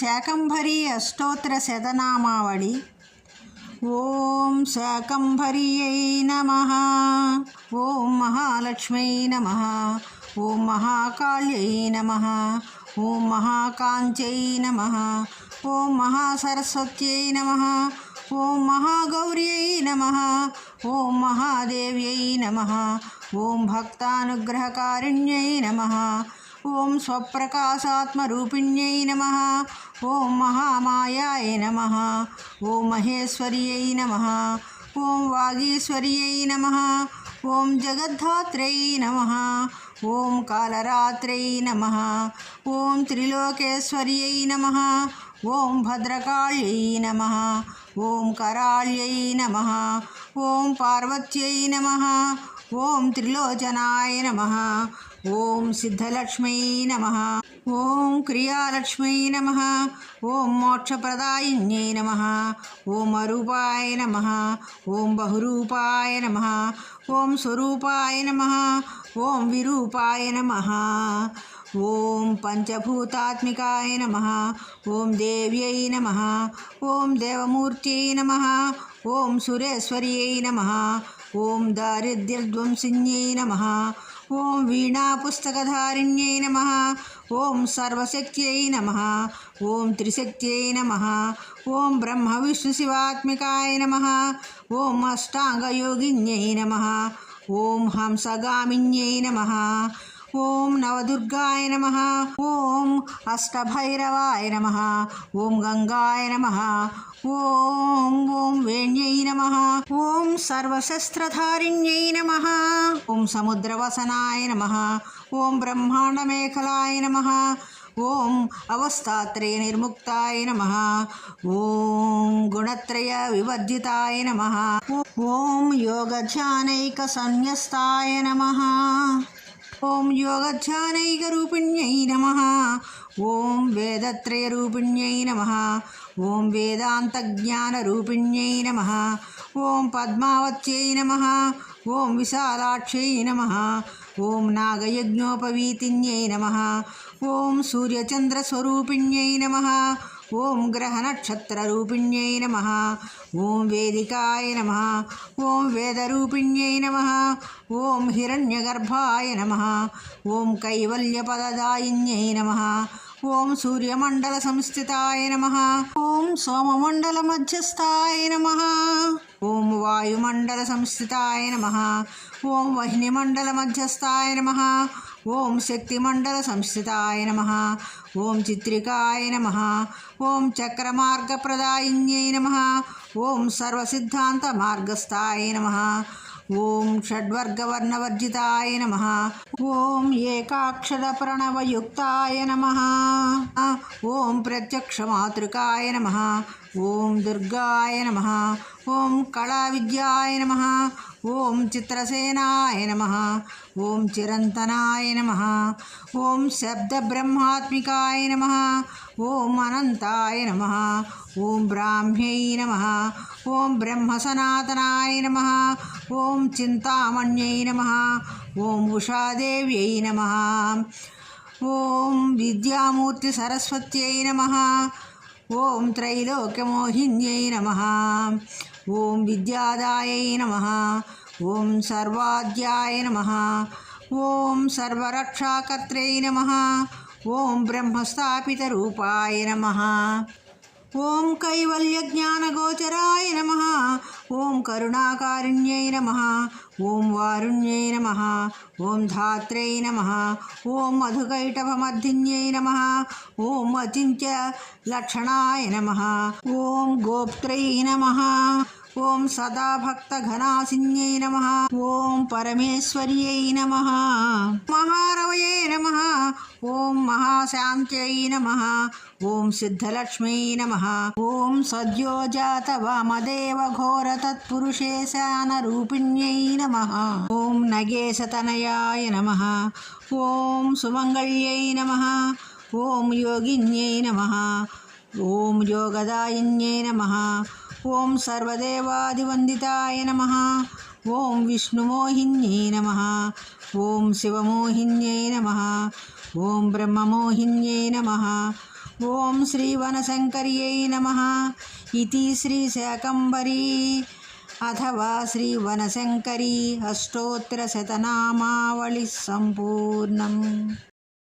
శాకంభరీ అష్టోత్తర శతనామావళి. ఓం శాకంభర్యై నమ. ఓం మహాలక్ష్మై నమ. ఓం మహాకాళ్యై నమ. ఓం మహాకాంచై నమ. ఓం మహాసరస్వత్యై నమ. ఓం మహాగౌర్యై నమ. ఓం మహాదేవ్యై నమ. ఓం భక్తానుగ్రహకారిణ్యై నమ. ఓం స్వప్రకాశాత్మరూపిణ్యై నమ ఓం మహామాయాయ నమ ఓం మహేశ్వర్యై నమ ఓం వాగీశ్వర్యై నమ ఓం జగద్ధాత్రై నమ ఓం కాలరాత్రై నమ ఓం త్రిలోకేశ్వర్యై నమ ఓం భద్రకాళ్యై నమ ఓం కరాళ్యై నమ ఓం పార్వత్యై నమ ఓం త్రిలోచనాయ నమ ఓం సిద్ధలక్ష్మై నమ ఓం క్రియాలక్ష్మై నమ ఓం మోక్షప్రదాయిన్యై నమ ఓం అరూపాయ నమ ఓం బహురూపాయ నమ ఓం స్వరూపాయ నమ ఓం విరూపాయ నమ ఓం పంచభూతాత్మికాయ నమ ఓం దేవ్యై నమ ఓం దేవమూర్త్యై నమ ఓం సురేశ్వర్యై నమ ఓం దారిద్ర్యధ్వంసిన్యై నమ ఓం వీణాపుస్తకధారిణ్యై నమ. ఓం సర్వశక్త్యై నమ. ఓం త్రిశక్త్యై నమ. ఓం బ్రహ్మ విష్ణు శివాత్మికాయ నమ. ఓం అష్టాంగయోగిన్యై నమ. ఓం హంసగామిన్యై నమ. ఓం నవదుర్గాయ నమ. ఓం అష్టభైరవాయ నమ. ఓం గంగాయ నమ. ఓం ఓం వేణ్యై నమ. ఓం సర్వశస్త్రధారిణ్యై నమ. ఓం సముద్రవసనాయ నమ. ఓం బ్రహ్మాండమేఖలాయ నమ. ఓం అవస్థాత్రయ నిర్ముక్తాయ నమ. ఓం గుణత్రయ వివర్జితాయ నమ. ఓం యోగధ్యానైక సన్యస్తాయ నమ. ఓం యోగధ్యానైకరూపిణ్యై నమ. ఓం వేదత్రయరూపిణ్యై నమ. ఓం వేదాంతజ్ఞానరూపిణ్యై నమ. ఓం పద్మావత్యై నమ. ఓం విశాలాక్షై నమ. ఓం నాగయజ్ఞోపవీతిన్యై నమ. ఓం సూర్యచంద్రస్వరూపిణ్యై నమ. ఓం గ్రహనక్షత్రరూపిణ్యై నమ. ఓం వేదికాయ నమ. ఓం వేదరూపిణ్యై నమ. ఓం హిరణ్యగర్భాయ నమ. ఓం కైవల్యపదదాయిన్యై నమ. ఓం సూర్యమండల సంస్థితాయ నమ. ఓం సోమమండల మధ్యస్థాయ నమ. ఓం వాయుమండల సంస్థితాయ నమ. ఓం వహ్నిమండల మధ్యస్థాయ నమ. ఓం శక్తిమండల సంస్థితాయ నమ. ఓం చిత్రికాయ నమ. ఓం చక్రమార్గప్రదాయిన్యై నమ. ఓం సర్వసిద్ధాంత మార్గస్థాయ నమ. ఓం షడ్వర్గవర్ణవర్జితాయ నమ. ఓం ఏకాక్షర ప్రణవయుక్తాయ నమ. ఓం ప్రత్యక్షమాతృకాయ నమ. ఓం దుర్గాయ నమ. ఓం కళావిద్యాయ నమ. ఓం చిత్రసేనాయ నమ. ఓం చిరంతనాయ నమ. ఓం శబ్దబ్రహ్మాత్మికాయ నమ. ఓం అనంతాయ నమ. ఓం బ్రాహ్మ్యై నమ. ఓం బ్రహ్మసనాతనాయ నమ. ఓం చింతామణ్యై నమ. ఓం ఉషాదేవ్యై నమ. ఓం విద్యామూర్తి సరస్వత్యై నమ. ఓం త్రైలోక్యమోహిన్యై నమ. ఓం విద్యాదాయ నమ ఓం సర్వాధ్యాయ నమ ఓం సర్వరక్షాకర్త్రై నమ ఓం బ్రహ్మస్థాపితరూపాయ నమ ఓం కైవల్యజ్ఞానగోచరాయ నమ ఓం కరుణాకారుణ్యై నమ ఓం వారుణ్యై నమ ఓం ధాత్రై నమ ఓం మధుకైటభమర్ధిన్యై నమ ఓం అచింత్య లక్షణాయ నమ ఓం గోప్త్రై నమ ఓం సదాభక్తఘనాసిన్యై నమ. ఓం పరమేశ్వర్యై నమ. మహారవయే నమ. ఓం మహాశాంత్యై నమ. ఓం సిద్ధలక్ష్మై నమ. ఓం సద్యోజాత వామదేవ ఘోర తత్పురుషే తత్పురుషేశానరూపిణ్యై నమ. ఓం నగేశతనయాయ నమ. ఓం సుమంగళ్యై నమ. ఓం యోగిన్యై నమ. ఓం యోగదాయిన్యై నమ. ఓం సర్వదేవాదివందితాయ నమ. ఓం విష్ణుమోహిన్యై నమ. ఓం శివమోహిన్యై నమ. ఓం బ్రహ్మమోహిన్యై నమ. ఓం శ్రీవనశంకర్యై నమ. ఇది శ్రీశాకంబరీ అథవా శ్రీవనశంకరీ అష్టోత్తర సంపూర్ణం.